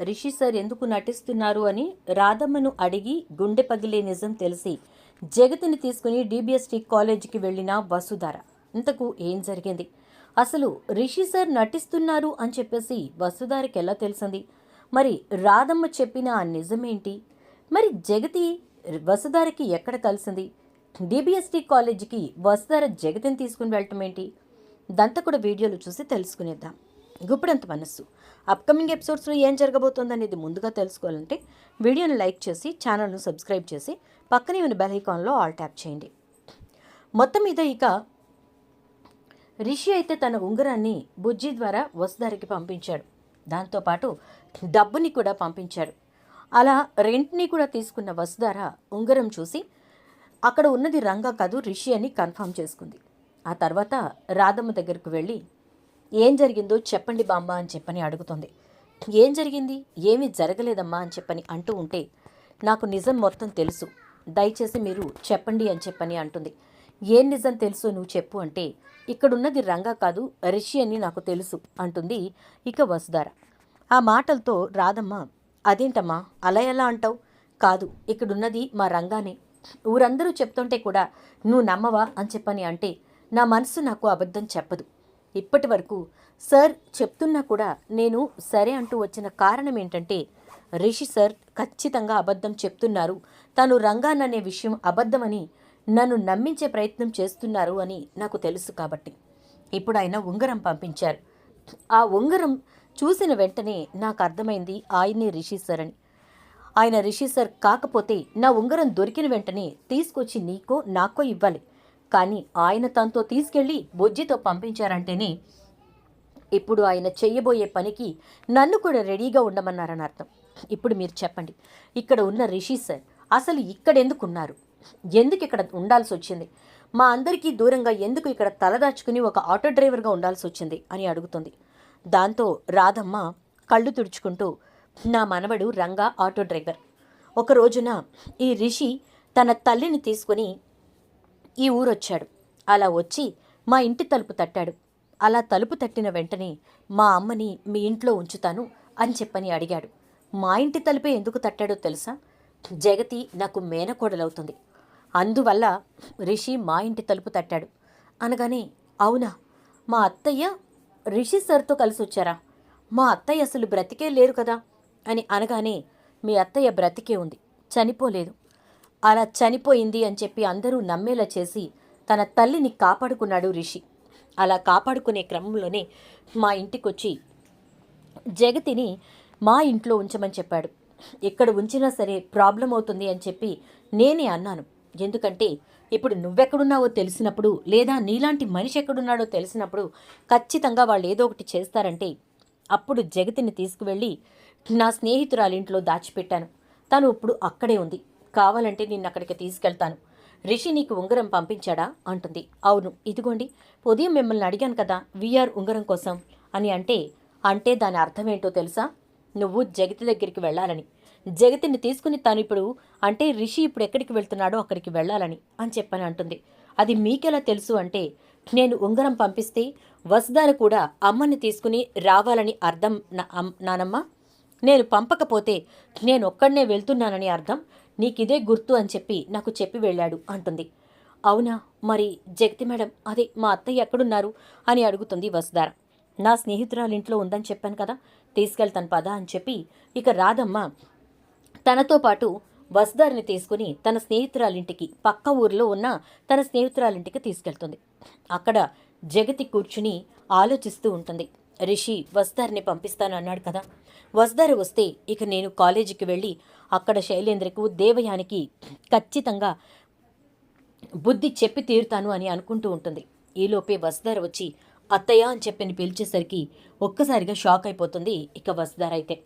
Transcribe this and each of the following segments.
Rishi sir ఎందుకు నటిస్తున్నారు అని రాధమ్మను అడిగి గుండె పగిలే నిజం తెలిసి జగతిని తీసుకుని డిబిఎస్టీ కాలేజీకి వెళ్ళిన వసుధార. ఇంతకు ఏం జరిగింది? అసలు రిషి సార్ నటిస్తున్నారు అని చెప్పేసి వసుధారకి ఎలా తెలిసింది? మరి రాధమ్మ చెప్పిన ఆ నిజమేంటి? మరి జగతి వసుధారకి ఎక్కడ కలిసింది? డిబిఎస్టీ కాలేజీకి వసుధార జగతిని తీసుకుని వెళ్ళటం ఏంటి? దంతా కూడా వీడియోలు చూసి తెలుసుకునేద్దాం. గుప్పుడంత మనస్సు. అప్కమింగ్ ఎపిసోడ్స్లో ఏం జరగబోతోంది అనేది ముందుగా తెలుసుకోవాలంటే వీడియోని లైక్ చేసి ఛానల్ను సబ్స్క్రైబ్ చేసి పక్కనే ఉన్న బెల్ ఐకాన్లో ఆల్ ట్యాప్ చేయండి. మొత్తం మీద ఇక రిషి అయితే తన ఉంగరాన్ని బుజ్జి ద్వారా వసుధారికి పంపించాడు. దాంతోపాటు డబ్బుని కూడా పంపించాడు. అలా రెంట్ని కూడా తీసుకున్న వసుధార ఉంగరం చూసి అక్కడ ఉన్నది రంగా కాదు రిషి అని కన్ఫర్మ్ చేసుకుంది. ఆ తర్వాత రాధమ్మ దగ్గరకు వెళ్ళి ఏం జరిగిందో చెప్పండి బామ్మ అని చెప్పని అడుగుతుంది. ఏం జరిగింది? ఏమీ జరగలేదమ్మా అని చెప్పని అంటూ ఉంటే నాకు నిజం మొత్తం తెలుసు. దయచేసి మీరు చెప్పండి అని చెప్పని అంటుంది. ఏం నిజం తెలుసు నువ్వు చెప్పు అంటే ఇక్కడున్నది రంగా కాదు రిషి అని నాకు తెలుసు అంటుంది ఇక వసుధార. ఆ మాటలతో రాధమ్మ అదేంటమ్మా? అలా ఎలా అంటావు? కాదు ఇక్కడున్నది మా రంగానే. ఊరందరూ చెప్తుంటే కూడా నువ్వు నమ్మవా అని చెప్పని అంటే నా మనసు నాకు అబద్ధం చెప్పదు. ఇప్పటి వరకు సార్ చెప్తున్నా కూడా నేను సరే అంటూ వచ్చిన కారణం ఏంటంటే రిషి సార్ ఖచ్చితంగా అబద్ధం చెప్తున్నారు. తను రంగాననే విషయం అబద్ధమని నన్ను నమ్మించే ప్రయత్నం చేస్తున్నారు అని నాకు తెలుసు కాబట్టి. ఇప్పుడు ఆయన ఉంగరం పంపించారు. ఆ ఉంగరం చూసిన వెంటనే నాకు అర్థమైంది ఆయనే రిషి సార్ అని. ఆయన రిషి సార్ కాకపోతే నా ఉంగరం దొరికిన వెంటనే తీసుకొచ్చి నీకో నాకో ఇవ్వాలి. కానీ ఆయన తనతో తీసుకెళ్ళి బొజ్జితో పంపించారంటేనే ఇప్పుడు ఆయన చెయ్యబోయే పనికి నన్ను కూడా రెడీగా ఉండమన్నారని అర్థం. ఇప్పుడు మీరు చెప్పండి ఇక్కడ ఉన్న రిషి సార్ అసలు ఇక్కడ ఎందుకు ఉన్నారు ఎందుకు ఇక్కడ ఉండాల్సి వచ్చింది? మా అందరికీ దూరంగా ఎందుకు ఇక్కడ తలదాచుకుని ఒక ఆటో డ్రైవర్గా ఉండాల్సి వచ్చింది అని అడుగుతుంది. దాంతో రాధమ్మ కళ్ళు తుడుచుకుంటూ నా మనవడు రంగా ఆటో డ్రైవర్. ఒక రోజున ఈ రిషి తన తల్లిని తీసుకుని ఈ ఊరొచ్చాడు. అలా వచ్చి మా ఇంటి తలుపు తట్టాడు. అలా తలుపు తట్టిన వెంటనే మా అమ్మని మీ ఇంట్లో ఉంచుతాను అని చెప్పని అడిగాడు. మా ఇంటి తలుపే ఎందుకు తట్టాడో తెలుసా? జగతి నాకు మేనకోడలవుతుంది. అందువల్ల రిషి మా ఇంటి తలుపు తట్టాడు. అనగానే అవునా? మా అత్తయ్య రిషి సార్తో కలిసి వచ్చారా? మా అత్తయ్య అసలు బ్రతికే లేరు కదా? అని అనగానే మీ అత్తయ్య బ్రతికే ఉంది. చనిపోలేదు. అలా చనిపోయింది అని చెప్పి అందరూ నమ్మేలా చేసి తన తల్లిని కాపాడుకున్నాడు రిషి. అలా కాపాడుకునే క్రమంలోనే మా ఇంటికొచ్చి జగతిని మా ఇంట్లో ఉంచమని చెప్పాడు. ఎక్కడ ఉంచినా సరే ప్రాబ్లం అవుతుంది అని చెప్పి నేనే అన్నాను. ఎందుకంటే ఇప్పుడు నువ్వెక్కడున్నావో తెలిసినప్పుడు లేదా నీలాంటి మనిషి ఎక్కడున్నాడో తెలిసినప్పుడు ఖచ్చితంగా వాళ్ళు ఏదో ఒకటి చేస్తారంటే అప్పుడు జగతిని తీసుకువెళ్ళి నా స్నేహితురాలింట్లో దాచిపెట్టాను. తను ఇప్పుడు అక్కడే ఉంది. కావాలంటే నిన్ను అక్కడికి తీసుకెళ్తాను. రిషి నీకు ఉంగరం పంపించాడా? అంటుంది. అవును. ఇదిగోండి. ఉదయం మిమ్మల్ని అడిగాను కదా వీఆర్ ఉంగరం కోసం. అని అంటే అంటే దాని అర్థం ఏంటో తెలుసా? నువ్వు జగతి దగ్గరికి వెళ్ళాలని. జగతిని తీసుకుని తాను ఇప్పుడు అంటే రిషి ఇప్పుడు ఎక్కడికి వెళ్తున్నాడో అక్కడికి వెళ్ళాలని అని చెప్పని అంటుంది. అది మీకెలా తెలుసు అంటే నేను ఉంగరం పంపిస్తే వసుదాను కూడా అమ్మని తీసుకుని రావాలని అర్థం నా- నానమ్మ? నేను పంపకపోతే నేను ఒక్కడనే వెళ్తున్నానని అర్థం. నీకిదే గుర్తు అని చెప్పి నాకు చెప్పి వెళ్ళాడు అంటుంది. అవునా? మరి జగతి మేడం అదే మా అత్తయ్య ఎక్కడున్నారు అని అడుగుతుంది వసుధార. నా స్నేహితురాలింట్లో ఉందని చెప్పాను కదా తీసుకెళ్తాను పదా అని చెప్పి ఇక రాధమ్మ తనతో పాటు వసుధారిని తీసుకుని తన స్నేహితురాలింటికి పక్క ఊరిలో ఉన్న తన స్నేహితురాలింటికి తీసుకెళ్తుంది. అక్కడ జగతి కూర్చుని ఆలోచిస్తూ ఉంటుంది. రిషి వసుధారిని పంపిస్తాను అన్నాడు కదా. వసుధారి వస్తే ఇక నేను కాలేజీకి వెళ్ళి అక్కడ శైలేంద్రకు దేవయానికి ఖచ్చితంగా బుద్ధి చెప్పి తీరుతాను అని అనుకుంటూ ఉంటుంది. ఈలోపే వసుధార వచ్చి అత్తయ్య అని చెప్పని పిలిచేసరికి ఒక్కసారిగా షాక్ అయిపోతుంది ఇక వసుధార అయితే.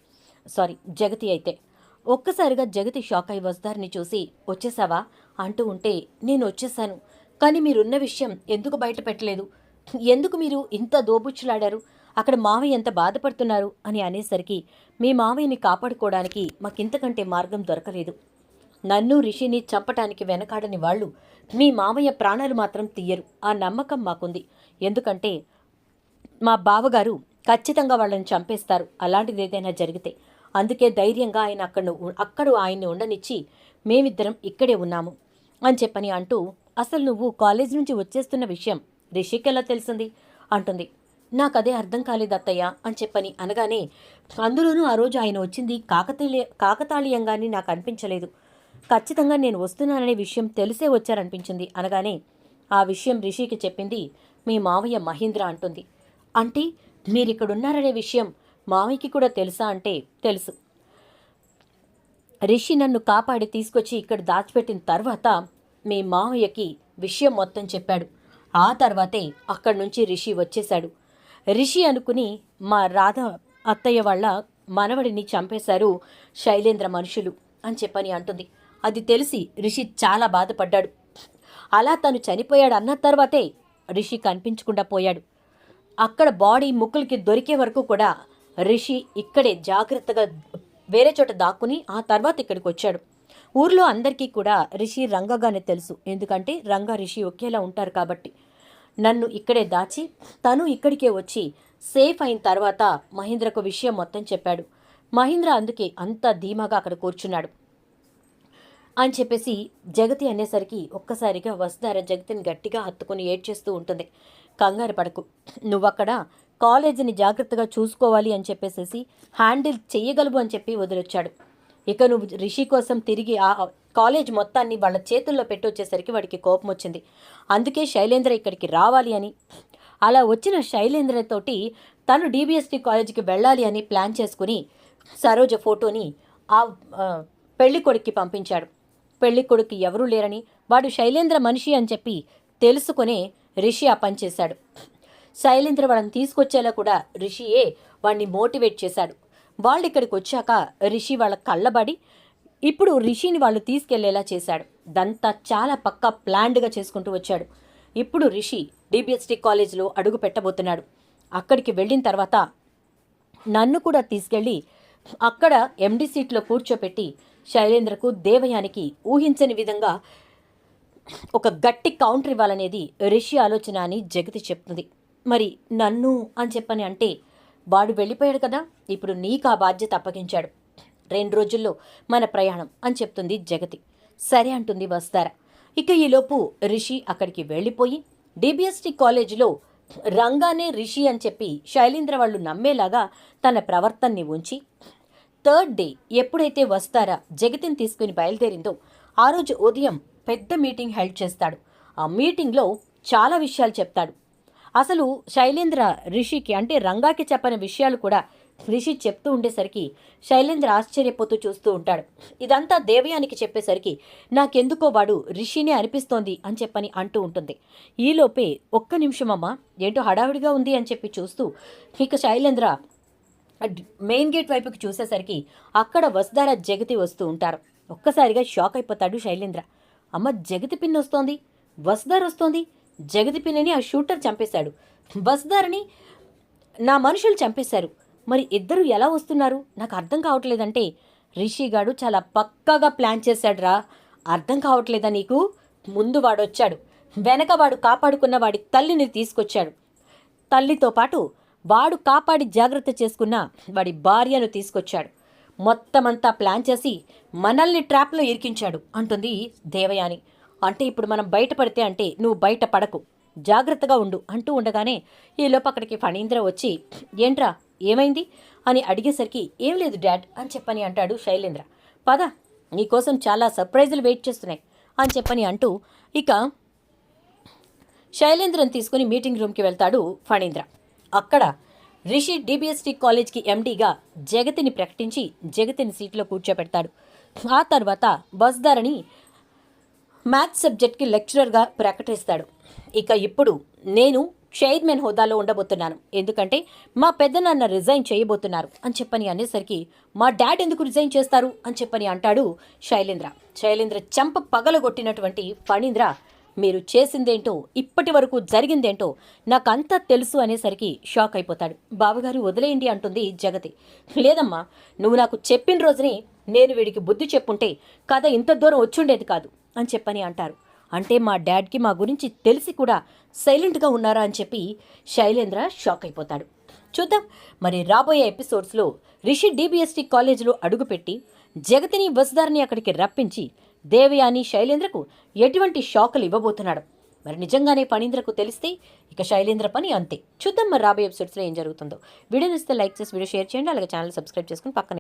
సారీ జగతి అయితే. ఒక్కసారిగా జగతి షాక్ అయి వస్దార్ని చూసి వచ్చేసావా? అంటూ ఉంటే నేను వచ్చేసాను. కానీ మీరున్న విషయం ఎందుకు బయట పెట్టలేదు? ఎందుకు మీరు ఇంత దోబుచ్చులాడారు? అక్కడ మావయ్య ఎంత బాధపడుతున్నారు అని అనేసరికి మీ మావయ్యని కాపాడుకోవడానికి మాకింతకంటే మార్గం దొరకలేదు. నన్ను రిషిని చంపటానికి వెనకాడని వాళ్ళు మీ మావయ్య ప్రాణాలు మాత్రం తీయరు. ఆ నమ్మకం మాకుంది. ఎందుకంటే మా బావగారు ఖచ్చితంగా వాళ్ళని చంపేస్తారు. అలాంటిది ఏదైనా జరిగితే అందుకే ధైర్యంగా ఆయన అక్కడ అక్కడ ఆయన్ని ఉండనిచ్చి మేమిద్దరం ఇక్కడే ఉన్నాము అని చెప్పని అంటూ అసలు నువ్వు కాలేజ్ నుంచి వచ్చేస్తున్న విషయం రిషికి ఎలా తెలిసింది? అంటుంది. నాకు అదే అర్థం కాలేదు అత్తయ్య అని చెప్పని అనగానే అందులోనూ ఆ రోజు ఆయన వచ్చింది కాకతీయ కాకతాళీయంగాని నాకు అనిపించలేదు. ఖచ్చితంగా నేను వస్తున్నాననే విషయం తెలిసే వచ్చారనిపించింది అనగానే ఆ విషయం రిషికి చెప్పింది మీ మావయ్య మహీంద్ర అంటుంది. అంటే మీరిక్కడున్నారనే విషయం మావయ్యకి కూడా తెలుసా అంటే తెలుసు. రిషి నన్ను కాపాడి తీసుకొచ్చి ఇక్కడ దాచిపెట్టిన తర్వాత మీ మావయ్యకి విషయం మొత్తం చెప్పాడు. ఆ తర్వాతే అక్కడి నుంచి రిషి వచ్చేశాడు. రిషి అనుకుని మా రాధ అత్తయ్య వాళ్ళ మనవడిని చంపేశారు శైలేంద్ర మనుషులు అని చెప్పని అంటుంది. అది తెలిసి రిషి చాలా బాధపడ్డాడు. అలా తను చనిపోయాడు అన్న తర్వాతే రిషి కనిపించకుండా పోయాడు. అక్కడ బాడీ ముక్కులకి దొరికే వరకు కూడా రిషి ఇక్కడే జాగ్రత్తగా వేరే చోట దాక్కుని ఆ తర్వాత ఇక్కడికి వచ్చాడు. ఊర్లో అందరికీ కూడా రిషి రంగగానే తెలుసు. ఎందుకంటే రంగా రిషి ఒకేలా ఉంటారు కాబట్టి. నన్ను ఇక్కడే దాచి తను ఇక్కడికే వచ్చి సేఫ్ అయిన తర్వాత మహేంద్రకు విషయం మొత్తం చెప్పాడు. మహేంద్ర అందుకే అంత ధీమాగా అక్కడ కూర్చున్నాడు. అని చెప్పేసి జగతి అనేసరికి ఒక్కసారిగా వసుధార జగతిని గట్టిగా హత్తుకుని ఏడ్చేస్తూ ఉంటుంది. కంగారు పడకు. నువ్వక్కడ కాలేజీని జాగ్రత్తగా చూసుకోవాలి అని చెప్పేసేసి హ్యాండిల్ చేయగలవు అని చెప్పి వదిలొచ్చాడు. ఇక నువ్వు రిషి కోసం తిరిగి ఆ కాలేజ్ మొత్తాన్ని వాళ్ళ చేతుల్లో పెట్టి వచ్చేసరికి వాడికి కోపం వచ్చింది. అందుకే శైలేంద్ర ఇక్కడికి రావాలి అని. అలా వచ్చిన శైలేంద్రతోటి తను డీబీఎస్టీ కాలేజీకి వెళ్ళాలి అని ప్లాన్ చేసుకుని సరోజ ఫోటోని ఆ ఆ, పెళ్ళి కొడుక్కి పంపించాడు. పెళ్ళి కొడుకు ఎవరూ లేరని వాడు శైలేంద్ర మనిషి అని చెప్పి తెలుసుకునే రిషి ఆ పని చేశాడు. శైలేంద్ర వాళ్ళని తీసుకొచ్చేలా కూడా రిషియే వాడిని మోటివేట్ చేశాడు. వాళ్ళు ఇక్కడికి వచ్చాక రిషి వాళ్ళ కళ్ళబడి ఇప్పుడు రిషిని వాళ్ళు తీసుకెళ్ళేలా చేశాడు. దంతా చాలా పక్కా ప్లాన్డ్గా చేసుకుంటూ వచ్చాడు. ఇప్పుడు రిషి డిబిఎస్టీ కాలేజ్లో అడుగు పెట్టబోతున్నాడు. అక్కడికి వెళ్ళిన తర్వాత నన్ను కూడా తీసుకెళ్ళి అక్కడ ఎండి సీట్లో కూర్చోపెట్టి శైలేంద్రకు దేవయానికి ఊహించని విధంగా ఒక గట్టి కౌంటర్ ఇవ్వాలనేది రిషి ఆలోచన అని జగతి చెప్తుంది. మరి నన్ను అని చెప్పని అంటే వాడు వెళ్ళిపోయాడు కదా? ఇప్పుడు నీకు ఆ బాధ్యత అప్పగించాడు. రెండు రోజుల్లో మన ప్రయాణం అని చెప్తుంది జగతి. సరే అంటుంది వస్తార ఇక ఈలోపు రిషి అక్కడికి వెళ్ళిపోయి డిబిఎస్టీ కాలేజీలో రంగానే రిషి అని చెప్పి శైలేంద్ర వాళ్ళు నమ్మేలాగా తన ప్రవర్తనని ఉంచి థర్డ్ డే ఎప్పుడైతే వస్తారా జగతిని తీసుకుని బయలుదేరిందో ఆ రోజు ఉదయం పెద్ద మీటింగ్ హెల్డ్ చేస్తాడు. ఆ మీటింగ్లో చాలా విషయాలు చెప్తాడు. అసలు శైలేంద్ర రిషికి అంటే రంగాకి చెప్పని విషయాలు కూడా రిషి చెప్తూ ఉండేసరికి శైలేంద్ర ఆశ్చర్యపోతూ చూస్తూ ఉంటాడు. ఇదంతా దేవయానికి చెప్పేసరికి నాకెందుకో వాడు రిషినే అనిపిస్తోంది అని చెప్పని అంటూ ఉంటుంది. ఈలోపే ఒక్క నిమిషమమ్మా ఏంటో హడావిడిగా ఉంది అని చెప్పి చూస్తూ ఇక శైలేంద్ర మెయిన్ గేట్ వైపుకి చూసేసరికి అక్కడ వసుధార జగతి వస్తూ ఉంటారు. ఒక్కసారిగా షాక్ అయిపోతాడు శైలేంద్ర. అమ్మ జగతి పిన్ వస్తోంది. వసుధార్ వస్తోంది. జగతి పిన్నిని ఆ షూటర్ చంపేశాడు. వసుధారని నా మనుషులు చంపేశారు. మరి ఇద్దరు ఎలా వస్తున్నారు? నాకు అర్థం కావట్లేదంటే రిషిగాడు చాలా పక్కాగా ప్లాన్ చేశాడురా. అర్థం కావట్లేదా నీకు? ముందు వాడొచ్చాడు. వెనక వాడు కాపాడుకున్న వాడి తల్లిని తీసుకొచ్చాడు. తల్లితో పాటు వాడు కాపాడి జాగ్రత్త చేసుకున్న వాడి భార్యను తీసుకొచ్చాడు. మొత్తమంతా ప్లాన్ చేసి మనల్ని ట్రాప్లో ఇరికించాడు అంటుంది దేవయాని. అంటే ఇప్పుడు మనం బయటపడితే అంటే నువ్వు బయట పడకు. జాగ్రత్తగా ఉండు అంటూ ఉండగానే ఈలోపు అక్కడికి ఫణీంద్ర వచ్చి ఏంట్రా ఏమైంది? అని అడిగేసరికి ఏం లేదు డాడ్ అని చెప్పని అంటాడు శైలేంద్ర. పద నీకోసం చాలా సర్ప్రైజులు వెయిట్ చేస్తున్నాయి అని చెప్పని అంటూ ఇక శైలేంద్రని తీసుకుని మీటింగ్ రూమ్కి వెళ్తాడు ఫణీంద్ర. అక్కడ రిషి డిబిఎస్టీ కాలేజ్కి ఎండీగా జగతిని ప్రకటించి జగతిని సీట్లో కూర్చోపెడతాడు. ఆ తర్వాత బస్దారని మ్యాథ్స్ సబ్జెక్ట్కి లెక్చరర్గా ప్రకటిస్తాడు. ఇక ఇప్పుడు నేను చైర్మన్ హోదాలో ఉండబోతున్నాను. ఎందుకంటే మా పెద్దనాన్న రిజైన్ చేయబోతున్నారు అని చెప్పని అనేసరికి మా డాడ్ ఎందుకు రిజైన్ చేస్తారు? అని చెప్పని అంటాడు శైలేంద్ర. శైలేంద్ర చెంప పగలగొట్టినటువంటి ఫణీంద్ర మీరు చేసిందేంటో ఇప్పటి వరకు జరిగిందేంటో నాకంతా తెలుసు అనేసరికి షాక్ అయిపోతాడు. బావగారు వదిలేయండి అంటుంది జగతి. లేదమ్మా నువ్వు నాకు చెప్పిన రోజునే నేను వీడికి బుద్ధి చెప్పుంటే కథ ఇంత దూరం వచ్చుండేది కాదు. అని చెప్పని అంటారు. అంటే మా డాడ్కి మా గురించి తెలిసి కూడా సైలెంట్గా ఉన్నారా అని చెప్పి శైలేంద్ర షాక్ అయిపోతాడు. చూద్దాం. మరి రాబోయే ఎపిసోడ్స్లో రిషి డిబిఎస్టీ కాలేజీలో అడుగుపెట్టి జగతిని వసుధారిని అక్కడికి రప్పించి దేవయాని శైలేంద్రకు ఎటువంటి షాకులు ఇవ్వబోతున్నాడు. మరి నిజంగానే ఫణీంద్రకు తెలిస్తే ఇక శైలేంద్ర పని అంతే. చూద్దాం మరి రాబోయే ఎపిసోడ్స్లో ఏం జరుగుతుందో. వీడియో ఇస్తే లైక్ చేసి వీడియో షేర్ చేయండి. అలాగే ఛానల్ సబ్స్క్రైబ్ చేసుకుని పక్కన